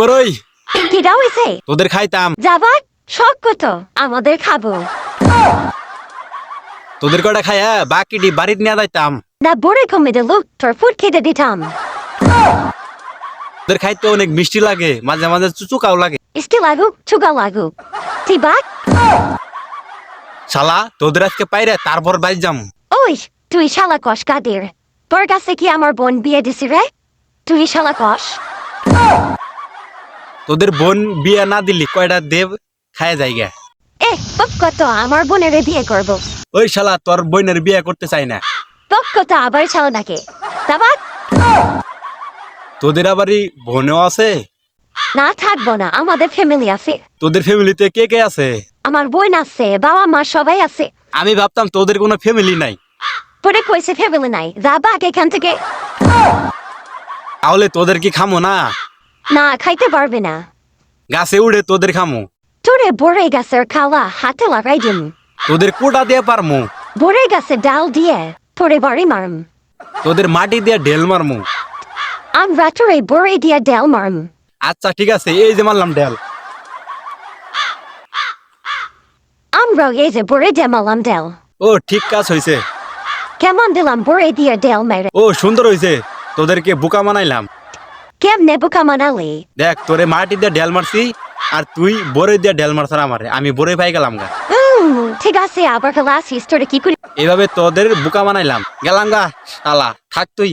বড়ই। হয়েছে তোদের খাইতাম। যাবা শখ কত? আমাদের খাব। তোদের কটা খাইয়া বাকিটি বাড়িতে নিয়ে যাইতাম। না বড়ে কমে দিল তোর ফুট খেতে দিতাম। তোদের খাইতে অনেক মিষ্টি লাগে মাঝে মাঝে চুচুকাও লাগে। ইসকে লাগুক চুগা লাগুক। ঠিক শালা তোদের আজকে পাইরে তারপর বাড়ি যাম। ওই তুই শালা কষ কাদের? তোর কাছে কি আমার বোন বিয়ে দিছি রে? তুই শালা কষ তোদের বোন বিয়ে না দিলি কয়টা দেব খায় যাইগা এ বক কত আমার বোনের বিয়ে করব। ওই শালা তোর বোনের বিয়ে করতে চাই না। বক কত আবার ছাড়া নাকি যাবা তোদের আবারই বোনও আছে? না থাকব না আমাদের ফ্যামিলি আছে। তোদের ফ্যামিলিতে কে কে আছে? আমার বোন আছে বাবা মা সবাই আছে। আমি ভাবতাম তোদের কোনো ফ্যামিলি নাই। পরে কইছে ফ্যামিলি নাই। যাবা এখান থেকে। তাহলে তোদের কি খামো না? না খাইতে পারবে না। গাছে উড়ে তোদের খামো। তোরে বড়ে গাছের খাওয়া হাতে লাগাই দিন তোদের কোটা দিয়ে পারমু। বড়ে গাছে ডাল দিয়ে তোরে বাড়ি মারম। তোদের মাটি দিয়ে ঢেল মারমু। আমরা তোরে বড়ে দিয়ে ডাল মারম। আচ্ছা ঠিক আছে এই যে মারলাম ঢেল। আমরা এই যে বড়ে দিয়ে মারলাম ডাল ও ঠিক কাজ হয়েছে কেমন দিলাম বড়ে দিয়ে ডাল মেরে। ও সুন্দর হয়েছে তোদেরকে বোকা বানাইলাম। কেমনে বোকা মানালি? দেখ তোরে মাটি দিয়ে ঢেল মারছি আর তুই বরে দিয়ে ঢেল মারছ আমারে। আমি বরে পাই গেলাম গা। ঠিক আছে আবার ক্লাস হিস্টোরি কি করি? এভাবে তোদের বোকা বানাইলাম গেলাম গা শালা থাক তুই।